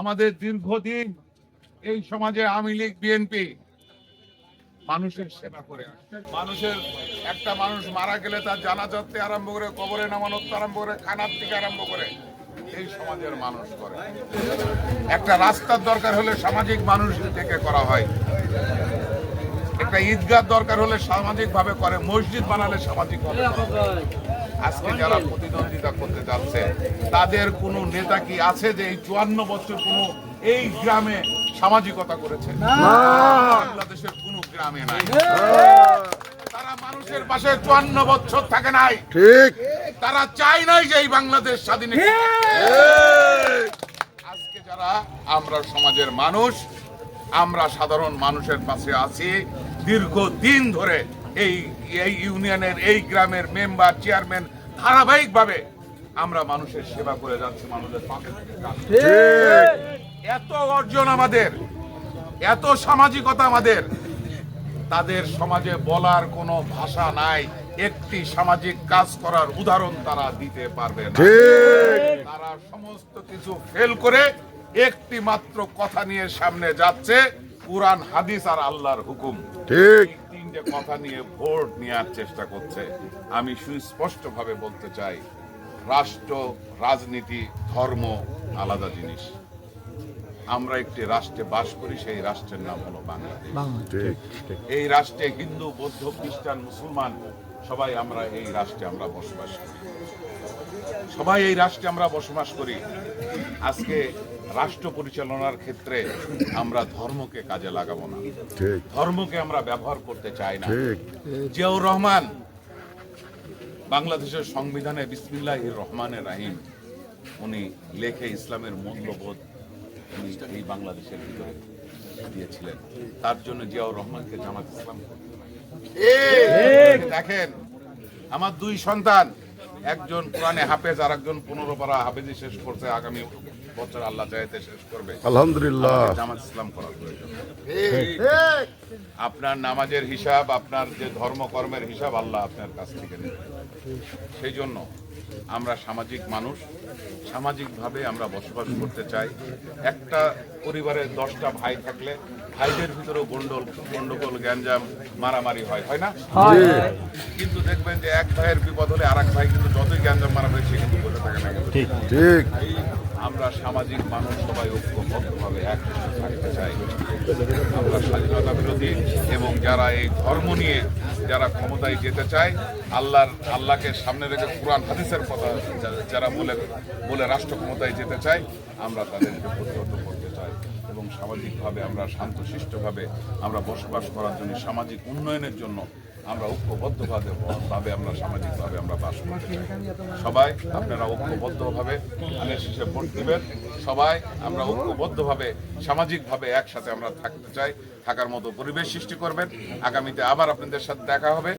আমাদের দীর্ঘদিন এই সমাজে আওয়ামী লীগ, বিএনপি মানুষের সেবা করে মানুষের একটা মানুষ মারা গেলে তার জানাজার থেকে আরম্ভ করে, কবরে নামানোর আরম্ভ করে, খানার থেকে আরম্ভ করে এই সমাজের মানুষ করে। একটা রাস্তার দরকার হলে সামাজিক মানুষ থেকে করা হয়। একটা ঈদগাহ দরকার হলে সামাজিকভাবে করে, মসজিদ বানালে সামাজিক ভাবে আজকে যারা প্রতিদ্বন্দ্বিতা করতে যাচ্ছে তাদের কোনো নেতা কি আছে যে এই চুয়ান্ন বছর কোনো এই গ্রামে সামাজিকতা করেছে? বাংলাদেশের কোনো গ্রামে নাই। তারা মানুষের পাশে চুয়ান্ন বছর থাকে নাই। ঠিক। তারা চায় নাই যে এই বাংলাদেশ স্বাধীন আজকে যারা আমরা সমাজের মানুষ আমরা সাধারণ মানুষের পাশে আছি দীর্ঘ দিন ধরে এই এই ইউনিয়নের এই গ্রামের মেম্বার চেয়ারম্যান ধারাবাহিকভাবে আমরা মানুষের সেবা করে যাচ্ছি মানুষের পাশে এত অর্জন আমাদের এত সামাজিকতা আমাদের তাদের সমাজে বলার কোনো ভাষা নাই একটি সামাজিক কাজ করার উদাহরণ তারা দিতে পারবে না। তারা সমস্ত কিছু ফেল করে একটি মাত্র কথা নিয়ে সামনে যাচ্ছে কোরআন হাদিস আর আল্লাহর হুকুম। ঠিক। তিনটে কথা নিয়ে ভোট নেওয়ার চেষ্টা করছে আমি সুস্পষ্ট ভাবে বলতে চাই রাষ্ট্র রাজনীতি ধর্ম আলাদা জিনিস। আমরা একটি রাষ্ট্রে বাস করি সেই রাষ্ট্রের নাম হলো বাংলাদেশ। ঠিক ঠিক। এই রাষ্ট্রে হিন্দু বৌদ্ধ খ্রিস্টান মুসলমান সবাই আমরা এই রাষ্ট্রে আমরা বসবাস করি। সবাই এই রাষ্ট্রে আমরা বসবাস করি। আজকে রাষ্ট্র পরিচালনার ক্ষেত্রে আমরা ধর্মকে কাজে লাগাবো না। ধর্মকে আমরা ব্যবহার করতে চাই না। জিয়াউর রহমান বাংলাদেশের সংবিধানে বিসমিল্লাহ রহমানের রাহিম উনি লেখে ইসলামের মূল্যবোধ উনি এই বাংলাদেশের ভিতরে দিয়েছিলেন। তার জন্য জিয়াউর রহমানকে জামাত ইসলাম দেখেন আমার দুই সন্তান একজন কোরআনে হাফেজ আর একজন পনেরো পারা হাফেজি শেষ করছে আগামী বছর আল্লাহ চাইতে শেষ করবে। আলহামদুলিল্লাহ। জামাত ইসলাম করার প্রয়োজন। আপনার নামাজের হিসাব আপনার যে ধর্মকর্মের হিসাব আল্লাহ আপনার কাছ থেকে নেবে। সেই জন্য আমরা সামাজিক মানুষ সামাজিকভাবে আমরা বসবাস করতে চাই। একটা পরিবারের দশটা ভাই থাকলে ভাইদের ভিতরেও গন্ডল গন্ডগোল গ্যাঞ্জাম মারামারি হয় হয় না? কিন্তু দেখবেন যে এক ভাইয়ের বিপদ হলে আর এক ভাই কিন্তু যতই গ্যাঞ্জাম মারামারি সে কিন্তু বসে থাকে না। কিন্তু ঠিক। আমরা সামাজিক মানুষ সবাই ঐক্যবদ্ধভাবে একসাথে থাকতে চাই। আমরা স্বাধীনতা বিরোধী এবং যারা এই ধর্ম নিয়ে যারা ক্ষমতায় যেতে চায়, আল্লাহর, আল্লাহকে সামনে রেখে কোরআন, হাদিসের কথা যারা বলে বলে রাষ্ট্র ক্ষমতায় যেতে চায়, আমরা তাদেরকে প্রতিহত করতে চাই এবং সামাজিকভাবে আমরা শান্তশিষ্টভাবে আমরা বসবাস করার জন্য, সামাজিক উন্নয়নের জন্য আমরা ঐক্যবদ্ধভাবে ভাবে আমরা সামাজিকভাবে আমরা বাস করতে চাই। সবাই আপনারা ঐক্যবদ্ধভাবে ধানের শেষে ভোট দেবেন। সবাই আমরা ঐক্যবদ্ধভাবে সামাজিকভাবে একসাথে আমরা থাকতে চাই। থাকার মতো পরিবেশ সৃষ্টি করবেন। আগামীতে আবার আপনাদের সাথে দেখা হবে।